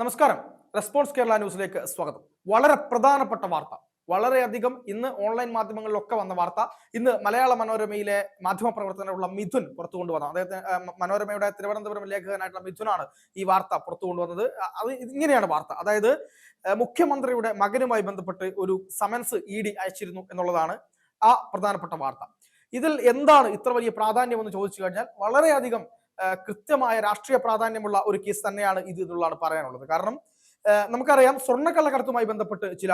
നമസ്കാരം. റെസ്പോൺസ് കേരള ന്യൂസിലേക്ക് സ്വാഗതം. വളരെ പ്രധാനപ്പെട്ട വാർത്ത. വളരെയധികം ഇന്ന് ഓൺലൈൻ മാധ്യമങ്ങളിലൊക്കെ വന്ന വാർത്ത. ഇന്ന് മലയാള മനോരമയിലെ മാധ്യമ പ്രവർത്തനമുള്ള മിഥുൻ പുറത്തു കൊണ്ടുവന്ന അദ്ദേഹത്തെ മനോരമയുടെ തിരുവനന്തപുരം ലേഖകനായിട്ടുള്ള മിഥുനാണ് ഈ വാർത്ത പുറത്തു കൊണ്ടുവന്നത് അത് ഇങ്ങനെയാണ് വാർത്ത. അതായത് മുഖ്യമന്ത്രിയുടെ മകനുമായി ബന്ധപ്പെട്ട് ഒരു സമൻസ് ഇ ഡി അയച്ചിരുന്നു എന്നുള്ളതാണ് ആ പ്രധാനപ്പെട്ട വാർത്ത. ഇതിൽ എന്താണ് ഇത്ര വലിയ പ്രാധാന്യം എന്ന് ചോദിച്ചു കഴിഞ്ഞാൽ വളരെയധികം കൃത്യമായ രാഷ്ട്രീയ പ്രാധാന്യമുള്ള ഒരു കേസ് തന്നെയാണ് ഇത് എന്നുള്ളതാണ് പറയാനുള്ളത്. കാരണം നമുക്കറിയാം സ്വർണക്കള്ളക്കടത്തുമായി ബന്ധപ്പെട്ട് ചില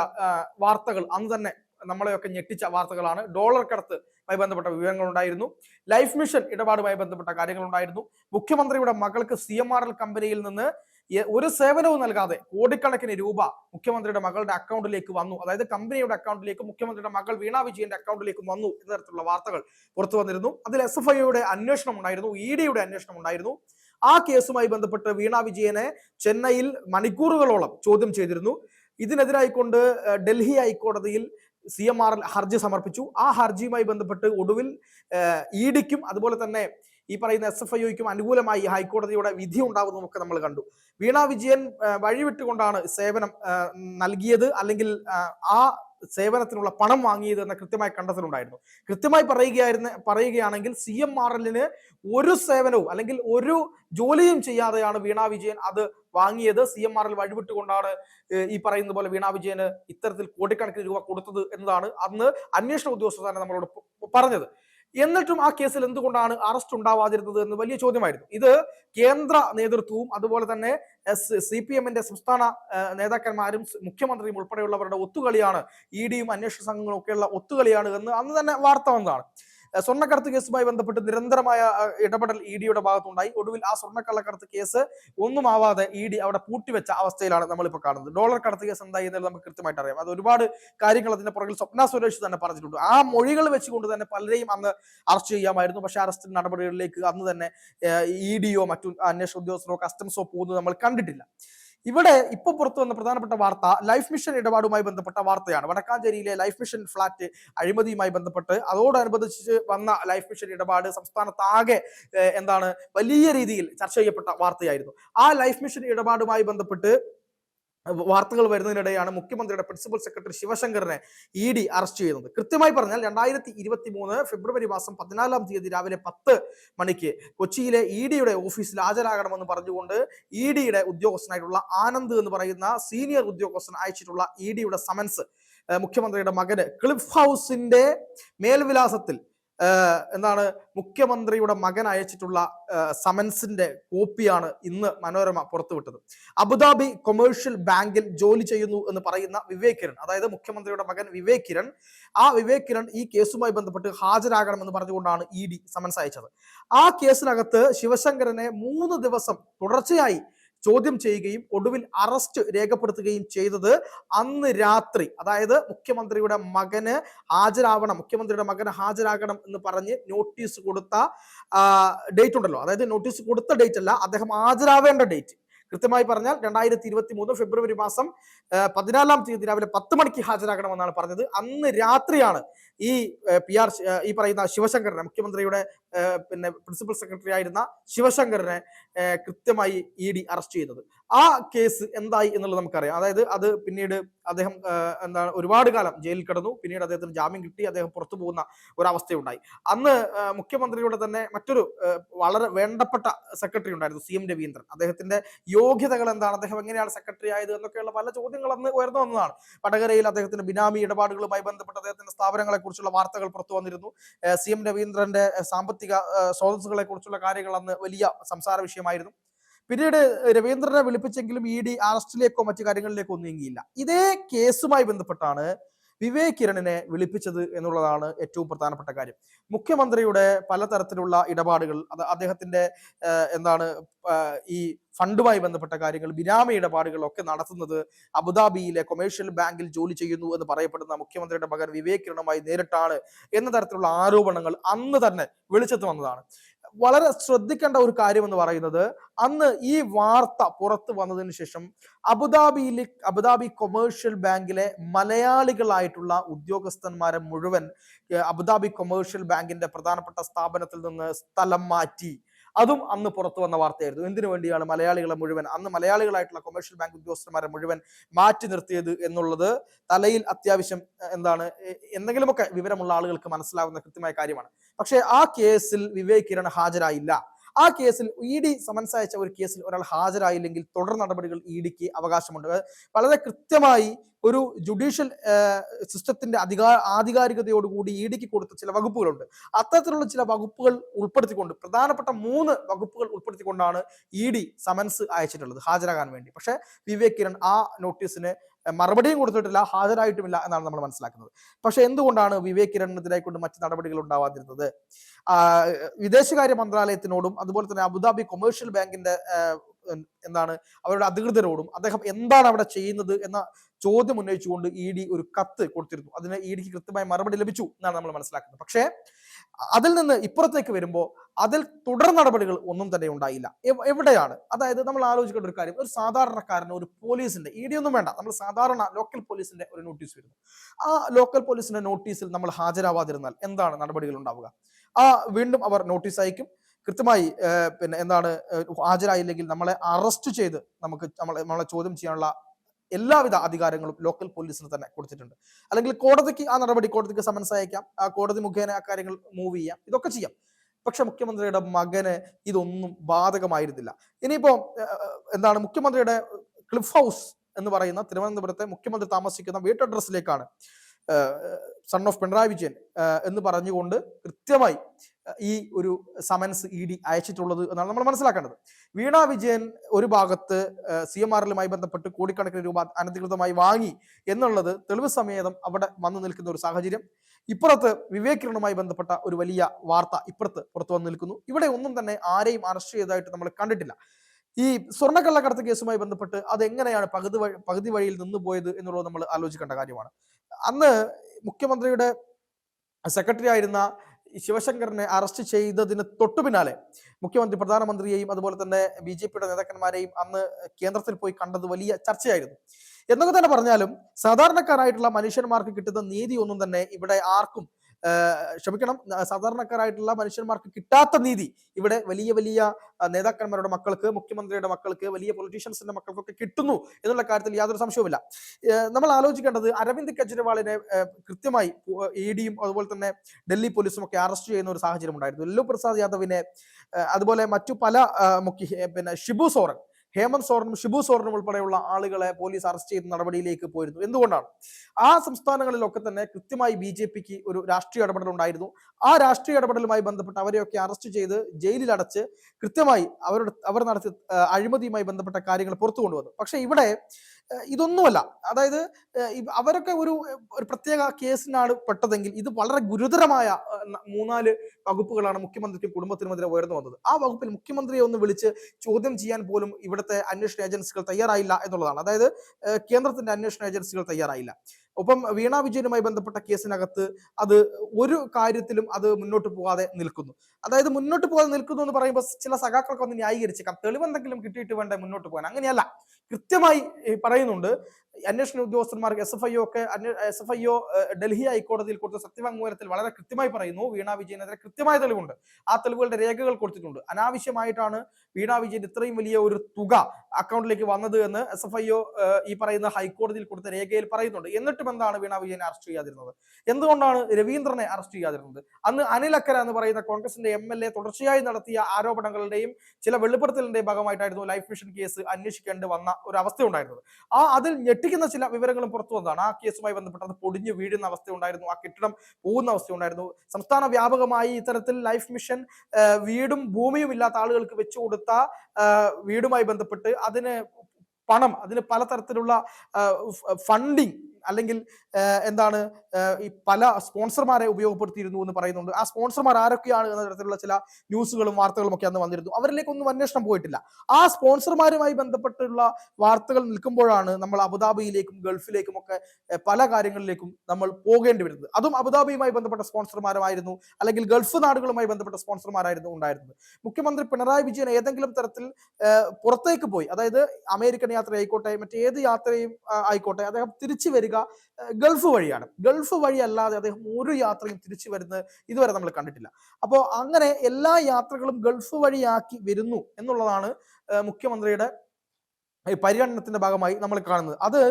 വാർത്തകൾ അന്ന് തന്നെ നമ്മളെയൊക്കെ ഞെട്ടിച്ച വാർത്തകളാണ്. ഡോളർ കടത്തുമായി ബന്ധപ്പെട്ട വിവരങ്ങൾ ഉണ്ടായിരുന്നു ലൈഫ് മിഷൻ ഇടപാടുമായി ബന്ധപ്പെട്ട കാര്യങ്ങൾ ഉണ്ടായിരുന്നു മുഖ്യമന്ത്രിയുടെ മകൾക്ക് സി എം ആർ എൽ കമ്പനിയിൽ നിന്ന് ഒരു സേവനവും നൽകാതെ കോടിക്കണക്കിന് രൂപ മുഖ്യമന്ത്രിയുടെ മകളുടെ അക്കൗണ്ടിലേക്ക് വന്നു. അതായത് കമ്പനിയുടെ അക്കൗണ്ടിലേക്ക് മുഖ്യമന്ത്രിയുടെ മകൾ വീണ വിജയന്റെ അക്കൗണ്ടിലേക്ക് വന്നു എന്ന തരത്തിലുള്ള വാർത്തകൾ പുറത്തു വന്നിരുന്നു. അതിൽ എസ് എഫ് ഐയുടെ അന്വേഷണം ഉണ്ടായിരുന്നു ഇ ഡിയുടെ അന്വേഷണം ഉണ്ടായിരുന്നു. ആ കേസുമായി ബന്ധപ്പെട്ട് വീണ വിജയനെ ചെന്നൈയിൽ മണിക്കൂറുകളോളം ചോദ്യം ചെയ്തിരുന്നു. ഇതിനെതിരായിക്കൊണ്ട് ഡൽഹി ഹൈക്കോടതിയിൽ സി എം ആർ ഹർജി സമർപ്പിച്ചു. ആ ഹർജിയുമായി ബന്ധപ്പെട്ട് ഒടുവിൽ ഇ ഡിക്കും അതുപോലെ തന്നെ ഈ പറയുന്ന എസ് എഫ് ഐക്കും അനുകൂലമായി ഹൈക്കോടതിയുടെ വിധി ഉണ്ടാവുന്നതൊക്കെ നമ്മൾ കണ്ടു. വീണ വിജയൻ വഴിവിട്ടുകൊണ്ടാണ് സേവനം നൽകിയത് അല്ലെങ്കിൽ ആ സേവനത്തിനുള്ള പണം വാങ്ങിയത് എന്ന കൃത്യമായ കണ്ടെത്തലുണ്ടായിരുന്നു. കൃത്യമായി പറയുകയായിരുന്നു പറയുകയാണെങ്കിൽ സി എം ആർ എല്ലിന് ഒരു സേവനവും അല്ലെങ്കിൽ ഒരു ജോലിയും ചെയ്യാതെയാണ് വീണ വിജയൻ അത് വാങ്ങിയത്. സി എം ആർ എൽ വഴിവിട്ടുകൊണ്ടാണ് ഈ പറയുന്ന പോലെ വീണ വിജയന് ഇത്തരത്തിൽ കോടിക്കണക്കിന് രൂപ കൊടുത്തത് എന്നതാണ് അന്ന് അന്വേഷണ ഉദ്യോഗസ്ഥർ തന്നെ നമ്മളോട് പറഞ്ഞത്. എന്നിട്ടും ആ കേസിൽ എന്തുകൊണ്ടാണ് അറസ്റ്റ് ഉണ്ടാവാതിരുന്നത് എന്ന് വലിയ ചോദ്യമായിരുന്നു. ഇത് കേന്ദ്ര നേതൃത്വവും അതുപോലെ തന്നെ സി പി എമ്മിന്റെ സംസ്ഥാന നേതാക്കന്മാരും മുഖ്യമന്ത്രിയും ഉൾപ്പെടെയുള്ളവരുടെ ഒത്തുകളിയാണ് ഇ ഡിയും അന്വേഷണ സംഘങ്ങളും ഒക്കെയുള്ള ഒത്തുകളിയാണ് എന്ന് അന്ന് തന്നെ വാർത്ത വന്നതാണ്. സ്വർണക്കടത്ത് കേസുമായി ബന്ധപ്പെട്ട് നിരന്തരമായ ഇടപെടൽ ഇ ഡിയുടെ ഭാഗത്തുണ്ടായി. ഒടുവിൽ ആ സ്വർണക്കള്ളക്കടത്ത് കേസ് ഒന്നും ആവാതെ ഇ ഡി അവിടെ പൂട്ടിവെച്ച അവസ്ഥയിലാണ് നമ്മളിപ്പോൾ കാണുന്നത്. ഡോളർ കടത്ത് കേസ് എന്തായി എന്നുള്ളത് നമുക്ക് കൃത്യമായിട്ട് അറിയാം. അത് ഒരുപാട് കാര്യങ്ങൾ അതിന്റെ പുറകിൽ സ്വപ്ന സുരേഷ് തന്നെ പറഞ്ഞിട്ടുണ്ട്. ആ മൊഴികൾ വെച്ചുകൊണ്ട് തന്നെ പലരെയും അന്ന് അറസ്റ്റ് ചെയ്യാമായിരുന്നു. പക്ഷെ അറസ്റ്റ് നടപടികളിലേക്ക് അന്ന് തന്നെ ഇ ഡിയോ മറ്റു അന്വേഷണ ഉദ്യോഗസ്ഥരോ കസ്റ്റംസോ പോകുന്നത് നമ്മൾ കണ്ടിട്ടില്ല. ഇവിടെ ഇപ്പൊ പുറത്തു വന്ന പ്രധാനപ്പെട്ട വാർത്ത ലൈഫ് മിഷൻ ഇടപാടുമായി ബന്ധപ്പെട്ട വാർത്തയാണ്. വടക്കാഞ്ചേരിയിലെ ലൈഫ് മിഷൻ ഫ്ലാറ്റ് അഴിമതിയുമായി ബന്ധപ്പെട്ട് അതോടനുബന്ധിച്ച് വന്ന ലൈഫ് മിഷൻ ഇടപാട് സംസ്ഥാനത്താകെ എന്താണ് വലിയ രീതിയിൽ ചർച്ച ചെയ്യപ്പെട്ട വാർത്തയായിരുന്നു. ആ ലൈഫ് മിഷൻ ഇടപാടുമായി ബന്ധപ്പെട്ട് വാർത്തകൾ വരുന്നതിനിടെയാണ് മുഖ്യമന്ത്രിയുടെ പ്രിൻസിപ്പൽ സെക്രട്ടറി ശിവശങ്കറിനെ ഇ ഡി അറസ്റ്റ് ചെയ്യുന്നത്. കൃത്യമായി പറഞ്ഞാൽ രണ്ടായിരത്തി ഇരുപത്തി മൂന്ന് ഫെബ്രുവരി മാസം പതിനാലാം തീയതി രാവിലെ പത്ത് മണിക്ക് കൊച്ചിയിലെ ഇ ഡിയുടെ ഓഫീസിൽ ഹാജരാകണമെന്ന് പറഞ്ഞുകൊണ്ട് ഇ ഡിയുടെ ഉദ്യോഗസ്ഥനായിട്ടുള്ള ആനന്ദ് എന്ന് പറയുന്ന സീനിയർ ഉദ്യോഗസ്ഥൻ അയച്ചിട്ടുള്ള ഇ ഡിയുടെ സമൻസ് മുഖ്യമന്ത്രിയുടെ മകന് ക്ലിഫ് ഹൗസിന്റെ മേൽവിലാസത്തിൽ എന്താണ് മുഖ്യമന്ത്രിയുടെ മകൻ അയച്ചിട്ടുള്ള സമൻസിന്റെ കോപ്പിയാണ് ഇന്ന് മനോരമ പുറത്തുവിട്ടത്. അബുദാബി കൊമേഴ്ഷ്യൽ ബാങ്കിൽ ജോലി ചെയ്യുന്നു എന്ന് പറയുന്ന വിവേക് കിരൺ അതായത് മുഖ്യമന്ത്രിയുടെ മകൻ വിവേക് കിരൺ ആ വിവേക് കിരൺ ഈ കേസുമായി ബന്ധപ്പെട്ട് ഹാജരാകണമെന്ന് പറഞ്ഞുകൊണ്ടാണ് ഇ ഡി സമൻസ് അയച്ചത്. ആ കേസിനകത്ത് ശിവശങ്കരനെ മൂന്ന് ദിവസം തുടർച്ചയായി ചോദ്യം ചെയ്യുകയും ഒടുവിൽ അറസ്റ്റ് രേഖപ്പെടുത്തുകയും ചെയ്തത് അന്ന് രാത്രി. അതായത് മുഖ്യമന്ത്രിയുടെ മകന് ഹാജരാവണം മുഖ്യമന്ത്രിയുടെ മകന് ഹാജരാകണം എന്ന് പറഞ്ഞ് നോട്ടീസ് കൊടുത്ത ഡേറ്റ് ഉണ്ടല്ലോ. അതായത് നോട്ടീസ് കൊടുത്ത ഡേറ്റ് അല്ല അദ്ദേഹം ഹാജരാവേണ്ട ഡേറ്റ് കൃത്യമായി പറഞ്ഞാൽ രണ്ടായിരത്തി ഇരുപത്തി മൂന്ന് ഫെബ്രുവരി മാസം പതിനാലാം തീയതി രാവിലെ പത്ത് മണിക്ക് ഹാജരാകണമെന്നാണ് പറഞ്ഞത്. അന്ന് രാത്രിയാണ് ഈ പി ആർ ഈ പറയുന്ന ശിവശങ്കരനെ മുഖ്യമന്ത്രിയുടെ പിന്നെ പ്രിൻസിപ്പൽ സെക്രട്ടറി ആയിരുന്ന ശിവശങ്കരനെ കൃത്യമായി ഇ ഡി അറസ്റ്റ് ചെയ്തത്. ആ കേസ് എന്തായി എന്നുള്ളത് നമുക്കറിയാം. അതായത് അത് പിന്നീട് അദ്ദേഹം എന്താണ് ഒരുപാട് കാലം ജയിലിൽ കിടന്നു. പിന്നീട് അദ്ദേഹത്തിന് ജാമ്യം കിട്ടി. അദ്ദേഹം പുറത്തു പോകുന്ന ഒരവസ്ഥയുണ്ടായി. അന്ന് മുഖ്യമന്ത്രിയുടെ തന്നെ മറ്റൊരു വളരെ വേണ്ടപ്പെട്ട സെക്രട്ടറി ഉണ്ടായിരുന്നു സി എം രവീന്ദ്രൻ. അദ്ദേഹത്തിന്റെ യോഗ്യതകൾ എന്താണ്? അദ്ദേഹം എങ്ങനെയാണ് സെക്രട്ടറി ആയത്? എന്നൊക്കെയുള്ള പല ചോദ്യങ്ങൾ അന്ന് ഉയർന്നു വന്നതാണ്. വടകരയിൽ അദ്ദേഹത്തിന്റെ ബിനാമി ഇടപാടുകളുമായി ബന്ധപ്പെട്ട് അദ്ദേഹത്തിന്റെ സ്ഥാപനങ്ങളെ കുറിച്ചുള്ള വാർത്തകൾ പുറത്തു വന്നിരുന്നു. സി എം രവീന്ദ്രന്റെ സാമ്പത്തിക സ്രോതസ്സുകളെ കുറിച്ചുള്ള കാര്യങ്ങൾ അന്ന് വലിയ സംസാര വിഷയമായിരുന്നു. പിന്നീട് രവീന്ദ്രനെ വിളിപ്പിച്ചെങ്കിലും ഇ ഡി അറസ്റ്റിലേക്കോ മറ്റു കാര്യങ്ങളിലേക്കോ നീങ്ങിയില്ല. ഇതേ കേസുമായി ബന്ധപ്പെട്ടാണ് വിവേക് കിരണിനെ വിളിപ്പിച്ചത് എന്നുള്ളതാണ് ഏറ്റവും പ്രധാനപ്പെട്ട കാര്യം. മുഖ്യമന്ത്രിയുടെ പലതരത്തിലുള്ള ഇടപാടുകൾ അത് അദ്ദേഹത്തിന്റെ എന്താണ് ഈ ഫണ്ടുമായി ബന്ധപ്പെട്ട കാര്യങ്ങൾ ബിനാമി ഇടപാടുകൾ ഒക്കെ നടത്തുന്നത് അബുദാബിയിലെ കൊമേഴ്ഷ്യൽ ബാങ്കിൽ ജോലി ചെയ്യുന്നു എന്ന് പറയപ്പെടുന്ന മുഖ്യമന്ത്രിയുടെ മകൻ വിവേക് കിരണുമായി നേരിട്ടാണ് എന്ന തരത്തിലുള്ള ആരോപണങ്ങൾ അന്ന് തന്നെ വെളിച്ചത്ത് വന്നതാണ്. വളരെ ശ്രദ്ധിക്കേണ്ട ഒരു കാര്യം എന്ന് പറയുന്നത് അന്ന് ഈ വാർത്ത പുറത്തു വന്നതിന് ശേഷം അബുദാബിയിലെ അബുദാബി കൊമേഴ്ഷ്യൽ ബാങ്കിലെ മലയാളികളായിട്ടുള്ള ഉദ്യോഗസ്ഥന്മാരെ മുഴുവൻ അബുദാബി കൊമേഴ്ഷ്യൽ ബാങ്കിന്റെ പ്രധാനപ്പെട്ട സ്ഥാപനത്തിൽ നിന്ന് സ്ഥലം മാറ്റി. അതും അന്ന് പുറത്തു വന്ന വാർത്തയായിരുന്നു. എന്തിനു വേണ്ടിയാണ് മലയാളികളെ മുഴുവൻ അന്ന് മലയാളികളായിട്ടുള്ള കൊമേഴ്ഷ്യൽ ബാങ്ക് ഉദ്യോഗസ്ഥന്മാരെ മുഴുവൻ മാറ്റി നിർത്തിയത് എന്നുള്ളത് തലയിൽ അത്യാവശ്യം എന്താണ് എന്തെങ്കിലുമൊക്കെ വിവരമുള്ള ആളുകൾക്ക് മനസ്സിലാവുന്ന കൃത്യമായ കാര്യമാണ്. പക്ഷേ ആ കേസിൽ വിവേക് കിരൺ ഹാജരായില്ല. ആ കേസിൽ ഇ ഡി സമൻസ് അയച്ച ഒരു കേസിൽ ഒരാൾ ഹാജരായില്ലെങ്കിൽ തുടർ നടപടികൾ ഇ ഡിക്ക് അവകാശമുണ്ട്. വളരെ കൃത്യമായി ഒരു ജുഡീഷ്യൽ സിസ്റ്റത്തിന്റെ അധികാ ആധികാരികതയോടുകൂടി ഇ ഡിക്ക് കൊടുത്ത ചില വകുപ്പുകളുണ്ട്. അത്തരത്തിലുള്ള ചില വകുപ്പുകൾ ഉൾപ്പെടുത്തിക്കൊണ്ട് പ്രധാനപ്പെട്ട മൂന്ന് വകുപ്പുകൾ ഉൾപ്പെടുത്തിക്കൊണ്ടാണ് ഇ ഡി സമൻസ് അയച്ചിട്ടുള്ളത് ഹാജരാകാൻ വേണ്ടി. പക്ഷേ വിവേക് കിരൺ ആ നോട്ടീസിന് മറുപടിയും കൊടുത്തിട്ടില്ല ഹാജരായിട്ടുമില്ല എന്നാണ് നമ്മൾ മനസ്സിലാക്കുന്നത്. പക്ഷെ എന്തുകൊണ്ടാണ് വിവേക് കിരണിനെതിരെ കൊണ്ട് മറ്റ് നടപടികൾ ഉണ്ടാവാതിരുന്നത്? വിദേശകാര്യ മന്ത്രാലയത്തിനോടും അതുപോലെ തന്നെ അബുദാബി കൊമേഴ്ഷ്യൽ ബാങ്കിന്റെ എന്താണ് അവരുടെ അധികൃതരോടും അദ്ദേഹം എന്താണ് അവിടെ ചെയ്യുന്നത് എന്ന ചോദ്യം ഉന്നയിച്ചുകൊണ്ട് ഇ ഡി ഒരു കത്ത് കൊടുത്തിരുന്നു. അതിന് ഇ ഡിക്ക് കൃത്യമായ മറുപടി ലഭിച്ചു എന്നാണ് നമ്മൾ മനസ്സിലാക്കുന്നത്. പക്ഷേ അതിൽ നിന്ന് ഇപ്പുറത്തേക്ക് വരുമ്പോൾ അതിൽ തുടർ നടപടികൾ ഒന്നും തന്നെ ഉണ്ടായില്ല. എവിടെയാണ്? അതായത് നമ്മൾ ആലോചിക്കേണ്ട ഒരു കാര്യം ഒരു സാധാരണക്കാരന് ഒരു പോലീസിന്റെ ഇ ഡി ഒന്നും വേണ്ട നമ്മൾ സാധാരണ ലോക്കൽ പോലീസിന്റെ ഒരു നോട്ടീസ് വരുന്നു. ആ ലോക്കൽ പോലീസിന്റെ നോട്ടീസിൽ നമ്മൾ ഹാജരാവാതിരുന്നാൽ എന്താണ് നടപടികൾ ഉണ്ടാവുക? ആ വീണ്ടും അവർ നോട്ടീസ് അയക്കും. കൃത്യമായി പിന്നെ എന്താണ് ഹാജരായില്ലെങ്കിൽ നമ്മളെ അറസ്റ്റ് ചെയ്ത് നമുക്ക് നമ്മളെ നമ്മളെ ചോദ്യം ചെയ്യാനുള്ള എല്ലാവിധ അധികാരങ്ങളും ലോക്കൽ പോലീസിന് തന്നെ കൊടുത്തിട്ടുണ്ട്. അല്ലെങ്കിൽ കോടതിക്ക് ആ നടപടി കോടതിക്ക് സമൻസ് അയക്കാം ആ കോടതി മുഖേന ആ കാര്യങ്ങൾ മൂവ് ചെയ്യാം ഇതൊക്കെ ചെയ്യാം. പക്ഷെ മുഖ്യമന്ത്രിയുടെ മകന് ഇതൊന്നും ബാധകമായിരുന്നില്ല. ഇനിയിപ്പോ എന്താണ് മുഖ്യമന്ത്രിയുടെ ക്ലിഫ് ഹൗസ് എന്ന് പറയുന്ന തിരുവനന്തപുരത്തെ മുഖ്യമന്ത്രി താമസിക്കുന്ന വീട്ടഡ്രസ്സിലേക്കാണ് സൺ ഓഫ് പിണറായി വിജയൻ എന്ന് പറഞ്ഞുകൊണ്ട് കൃത്യമായി ഈ ഒരു സമൻസ് ഇ ഡി അയച്ചിട്ടുള്ളത് എന്നാണ് നമ്മൾ മനസ്സിലാക്കേണ്ടത്. വീണ വിജയൻ ഒരു ഭാഗത്ത് സി എം ആറിലുമായി ബന്ധപ്പെട്ട് കോടിക്കണക്കിന് രൂപ അനധികൃതമായി വാങ്ങി എന്നുള്ളത് തെളിവ് സമേതം അവിടെ വന്നു നിൽക്കുന്ന ഒരു സാഹചര്യം. ഇപ്പുറത്ത് വിവേക് കിരണുമായി ബന്ധപ്പെട്ട ഒരു വലിയ വാർത്ത ഇപ്പുറത്ത് പുറത്തു വന്നു നിൽക്കുന്നു. ഇവിടെ ഒന്നും തന്നെ ആരെയും അറസ്റ്റ് ചെയ്തതായിട്ട് നമ്മൾ കണ്ടിട്ടില്ല. ഈ സ്വർണക്കള്ളക്കടത്ത് കേസുമായി ബന്ധപ്പെട്ട് അതെങ്ങനെയാണ് പകുതി വഴി പകുതി വഴിയിൽ നിന്ന് പോയത് എന്നുള്ളത് നമ്മൾ ആലോചിക്കേണ്ട കാര്യമാണ്. അന്ന് മുഖ്യമന്ത്രിയുടെ സെക്രട്ടറി ആയിരുന്ന ശിവശങ്കറിനെ അറസ്റ്റ് ചെയ്തതിന് തൊട്ടു പിന്നാലെ മുഖ്യമന്ത്രി പ്രധാനമന്ത്രിയെയും അതുപോലെ തന്നെ ബി ജെ പിയുടെ നേതാക്കന്മാരെയും അന്ന് കേന്ദ്രത്തിൽ പോയി കണ്ടത് വലിയ ചർച്ചയായിരുന്നു. എന്നൊക്കെ തന്നെ പറഞ്ഞാലും സാധാരണക്കാരായിട്ടുള്ള മനുഷ്യന്മാർക്ക് കിട്ടുന്ന നീതി ഒന്നും തന്നെ ഇവിടെ ആർക്കും ക്ഷമിക്കണം. സാധാരണക്കാരായിട്ടുള്ള മനുഷ്യന്മാർക്ക് കിട്ടാത്ത നീതി ഇവിടെ വലിയ വലിയ നേതാക്കന്മാരുടെ മക്കൾക്ക് മുഖ്യമന്ത്രിയുടെ മക്കൾക്ക് വലിയ പൊളിറ്റീഷ്യൻസിന്റെ മക്കൾക്കൊക്കെ കിട്ടുന്നു എന്നുള്ള കാര്യത്തിൽ യാതൊരു സംശയവുമില്ല. നമ്മൾ ആലോചിക്കേണ്ടത് അരവിന്ദ് കെജ്രിവാളിനെ കൃത്യമായി ഇ ഡിയും അതുപോലെ തന്നെ ഡൽഹി പോലീസും ഒക്കെ അറസ്റ്റ് ചെയ്യുന്ന ഒരു സാഹചര്യം ഉണ്ടായിരുന്നു ലല്ലു പ്രസാദ് യാദവിനെ അതുപോലെ മറ്റു പല മുഖ്യ പിന്നെ ഷിബു സോറൻ ഹേമന്ത് സോറനും ഷിബു സോറനും ഉൾപ്പെടെയുള്ള ആളുകളെ പോലീസ് അറസ്റ്റ് ചെയ്ത നടപടിയിലേക്ക് പോയിരുന്നു. എന്തുകൊണ്ടാണ്? ആ സംസ്ഥാനങ്ങളിലൊക്കെ തന്നെ കൃത്യമായി ബി ജെ പിക്ക് ഒരു രാഷ്ട്രീയ ഇടപെടൽ ഉണ്ടായിരുന്നു. ആ രാഷ്ട്രീയ ഇടപെടലുമായി ബന്ധപ്പെട്ട് അവരെയൊക്കെ അറസ്റ്റ് ചെയ്ത് ജയിലിൽ അടച്ച് കൃത്യമായി അവരുടെ അവർ നടത്തിയ അഴിമതിയുമായി ബന്ധപ്പെട്ട കാര്യങ്ങൾ പുറത്തു കൊണ്ടുവന്നു പക്ഷേ ഇവിടെ ഇതൊന്നുമല്ല. അതായത് അവരൊക്കെ ഒരു ഒരു പ്രത്യേക കേസിനാണ് പെട്ടതെങ്കിൽ ഇത് വളരെ ഗുരുതരമായ മൂന്നാൽ വകുപ്പുകളാണ് മുഖ്യമന്ത്രിക്കും കുടുംബത്തിനുമെതിരെ ഉയർന്നു വന്നത്. ആ വകുപ്പിൽ മുഖ്യമന്ത്രിയെ ഒന്ന് വിളിച്ച് ചോദ്യം ചെയ്യാൻ പോലും ഇവിടുത്തെ അന്വേഷണ ഏജൻസികൾ തയ്യാറായില്ല എന്നുള്ളതാണ്. അതായത് കേന്ദ്രത്തിന്റെ അന്വേഷണ ഏജൻസികൾ തയ്യാറായില്ല. ഒപ്പം വീണാ വിജയനുമായി ബന്ധപ്പെട്ട കേസിനകത്ത് അത് ഒരു കാര്യത്തിലും അത് മുന്നോട്ട് പോകാതെ നിൽക്കുന്നു. അതായത് മുന്നോട്ട് പോകാതെ നിൽക്കുന്നു എന്ന് പറയുമ്പോൾ ചില സഖാക്കൾക്ക് ഒന്ന് ന്യായീകരിച്ചേക്കാം. തെളിവെന്തെങ്കിലും കിട്ടിയിട്ട് വേണ്ടേ മുന്നോട്ട് പോകാൻ? അങ്ങനെയല്ല. കൃത്യമായി പറയുന്നുണ്ട്. അന്വേഷണ ഉദ്യോഗസ്ഥന്മാർക്ക് എസ് എഫ് ഐ ഒക്കെ S F I O Delhi ഹൈക്കോടതിയിൽ കൊടുത്ത സത്യവാങ്മൂലത്തിൽ വളരെ കൃത്യമായി പറയുന്നു. വീണ വിജയനെതിരെ കൃത്യമായ തെളിവുണ്ട്. ആ തെളിവുകളുടെ രേഖകൾ കൊടുത്തിട്ടുണ്ട്. അനാവശ്യമായിട്ടാണ് വീണ വിജയൻ ഇത്രയും വലിയ ഒരു തുക അക്കൗണ്ടിലേക്ക് വന്നത് എന്ന് എസ് എഫ് ഐ ഒ ഈ പറയുന്ന ഹൈക്കോടതിയിൽ കൊടുത്ത രേഖയിൽ പറയുന്നുണ്ട്. എന്നിട്ടും എന്താണ് വീണ വിജയനെ അറസ്റ്റ് ചെയ്യാതിരുന്നത്? എന്തുകൊണ്ടാണ് രവീന്ദ്രനെ അറസ്റ്റ് ചെയ്യാതിരുന്നത്? അന്ന് അനിൽ അക്കര എന്ന് പറയുന്ന കോൺഗ്രസിന്റെ എം എൽ എ തുടർച്ചയായി നടത്തിയ ആരോപണങ്ങളുടെയും ചില വെളിപ്പെടുത്തലിന്റെയും ഭാഗമായിട്ടായിരുന്നു ലൈഫ് മിഷൻ കേസ് അന്വേഷിക്കേണ്ടി വന്ന ഒരു അവസ്ഥ ഉണ്ടായിരുന്നത് ആ അതിൽ ഞെട്ടിക്കുന്ന ചില വിവരങ്ങളും പുറത്തു വന്നതാണ്. ആ കേസുമായി ബന്ധപ്പെട്ട് അത് പൊടിഞ്ഞു വീഴുന്ന അവസ്ഥ ഉണ്ടായിരുന്നു ആ കെട്ടിടം പോകുന്ന അവസ്ഥ ഉണ്ടായിരുന്നു സംസ്ഥാന വ്യാപകമായി ഇത്തരത്തിൽ ലൈഫ് മിഷൻ വീടും ഭൂമിയും ഇല്ലാത്ത ആളുകൾക്ക് വെച്ചു കൊടുത്ത വീടുമായി ബന്ധപ്പെട്ട് അതിന് പണം അതിന് പലതരത്തിലുള്ള ഫണ്ടിങ് അല്ലെങ്കിൽ എന്താണ് ഈ പല സ്പോൺസർമാരെ ഉപയോഗപ്പെടുത്തിയിരുന്നു എന്ന് പറയുന്നുണ്ട്. ആ സ്പോൺസർമാർ ആരൊക്കെയാണ് എന്ന തരത്തിലുള്ള ചില ന്യൂസുകളും വാർത്തകളും ഒക്കെ അന്ന് വന്നിരുന്നു. അവരിലേക്കൊന്നും അന്വേഷണം പോയിട്ടില്ല. ആ സ്പോൺസർമാരുമായി ബന്ധപ്പെട്ടുള്ള വാർത്തകൾ നിൽക്കുമ്പോഴാണ് നമ്മൾ അബുദാബിയിലേക്കും ഗൾഫിലേക്കും ഒക്കെ പല കാര്യങ്ങളിലേക്കും നമ്മൾ പോകേണ്ടി വരുന്നത്. അതും അബുദാബിയുമായി ബന്ധപ്പെട്ട സ്പോൺസർമാരുമായിരുന്നു അല്ലെങ്കിൽ ഗൾഫ് നാടുകളുമായി ബന്ധപ്പെട്ട സ്പോൺസർമാരായിരുന്നു ഉണ്ടായിരുന്നത്. മുഖ്യമന്ത്രി പിണറായി വിജയൻ ഏതെങ്കിലും തരത്തിൽ പുറത്തേക്ക് പോയി അതായത് അമേരിക്കൻ യാത്ര ആയിക്കോട്ടെ മറ്റേത് യാത്രയും ആയിക്കോട്ടെ അദ്ദേഹം തിരിച്ചു വരിക വരിക ഗൾഫ് വഴിയാണ്. ഗൾഫ് വഴി അല്ലാതെ അദ്ദേഹം ഒരു യാത്രയും തിരിച്ചു വരുന്നത് ഇതുവരെ നമ്മൾ കണ്ടിട്ടില്ല. അപ്പോൾ അങ്ങനെ എല്ലാ യാത്രകളും ഗൾഫ് വഴിയാക്കി വരുന്നു എന്നുള്ളതാണ് മുഖ്യമന്ത്രിയുടെ പരിഗണനത്തിന്റെ ഭാഗമായി നമ്മൾ കാണുന്നത്. അത്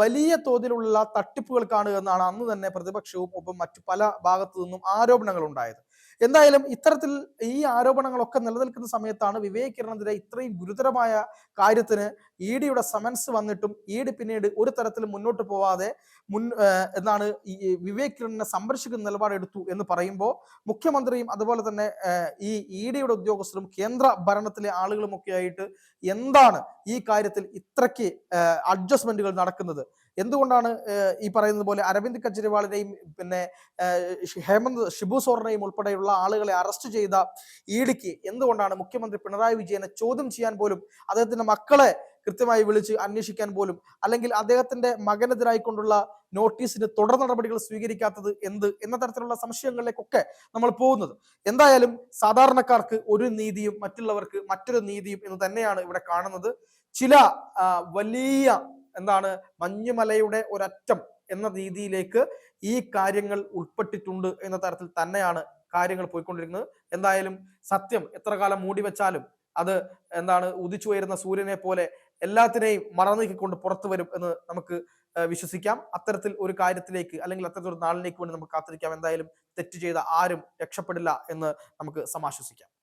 വലിയ തോതിലുള്ള തട്ടിപ്പുകൾ കാണുക എന്നാണ് അന്ന് തന്നെ പ്രതിപക്ഷവും ഒപ്പം മറ്റു പല ഭാഗത്തു നിന്നും ആരോപണങ്ങൾ ഉണ്ടായത്. എന്തായാലും ഇത്തരത്തിൽ ഈ ആരോപണങ്ങളൊക്കെ നിലനിൽക്കുന്ന സമയത്താണ് വിവേക് ഇത്രയും ഗുരുതരമായ കാര്യത്തിന് ഇ ഡിയുടെ സമൻസ് വന്നിട്ടും ഇ ഡി പിന്നീട് ഒരു തരത്തിലും മുന്നോട്ട് പോവാതെ മുൻ ഈ വിവേക് കിരണിനെ സംരക്ഷിക്കുന്ന നിലപാടെടുത്തു എന്ന് പറയുമ്പോൾ മുഖ്യമന്ത്രിയും അതുപോലെ തന്നെ ഈ ഇ ഡിയുടെ ഉദ്യോഗസ്ഥരും കേന്ദ്ര ഭരണത്തിലെ ആളുകളും ഒക്കെ ആയിട്ട് എന്താണ് ഈ കാര്യത്തിൽ ഇത്രയ്ക്ക് അഡ്ജസ്റ്റ്മെന്റുകൾ നടക്കുന്നത്? എന്തുകൊണ്ടാണ് ഈ പറയുന്നത് പോലെ അരവിന്ദ് കെജ്രിവാളിനെയും പിന്നെ ഹേമന്ത് ഷിബു സോറിനെയും ഉൾപ്പെടെയുള്ള ആളുകളെ അറസ്റ്റ് ചെയ്ത ഇ ഡിക്ക് എന്തുകൊണ്ടാണ് മുഖ്യമന്ത്രി പിണറായി വിജയനെ ചോദ്യം ചെയ്യാൻ പോലും അദ്ദേഹത്തിന്റെ മക്കളെ കൃത്യമായി വിളിച്ച് അന്വേഷിക്കാൻ പോലും അല്ലെങ്കിൽ അദ്ദേഹത്തിന്റെ മകനെതിരായിക്കൊണ്ടുള്ള നോട്ടീസിന് തുടർ നടപടികൾ സ്വീകരിക്കാത്തത് എന്ത് എന്ന തരത്തിലുള്ള സംശയങ്ങളിലേക്കൊക്കെ നമ്മൾ പോകുന്നത്. എന്തായാലും സാധാരണക്കാർക്ക് ഒരു നീതിയും മറ്റുള്ളവർക്ക് മറ്റൊരു നീതിയും എന്ന് തന്നെയാണ് ഇവിടെ കാണുന്നത്. ചില വലിയ എന്താണ് മഞ്ഞുമലയുടെ ഒരറ്റം എന്ന രീതിയിലേക്ക് ഈ കാര്യങ്ങൾ ഉൾപ്പെട്ടിട്ടുണ്ട് എന്ന തരത്തിൽ തന്നെയാണ് കാര്യങ്ങൾ പോയിക്കൊണ്ടിരിക്കുന്നത്. എന്തായാലും സത്യം എത്ര കാലം മൂടി വെച്ചാലും അത് എന്താണ് ഉദിച്ചുയരുന്ന സൂര്യനെ പോലെ എല്ലാത്തിനെയും മറന്നീക്കിക്കൊണ്ട് പുറത്തു വരും എന്ന് നമുക്ക് വിശ്വസിക്കാം. അത്തരത്തിൽ ഒരു കാര്യത്തിലേക്ക് അല്ലെങ്കിൽ അത്തരത്തിൽ ഒരു നാളിലേക്ക് വേണ്ടി നമുക്ക് കാത്തിരിക്കാം. എന്തായാലും തെറ്റ് ചെയ്ത ആരും രക്ഷപ്പെടില്ല എന്ന് നമുക്ക് സമാശ്വസിക്കാം.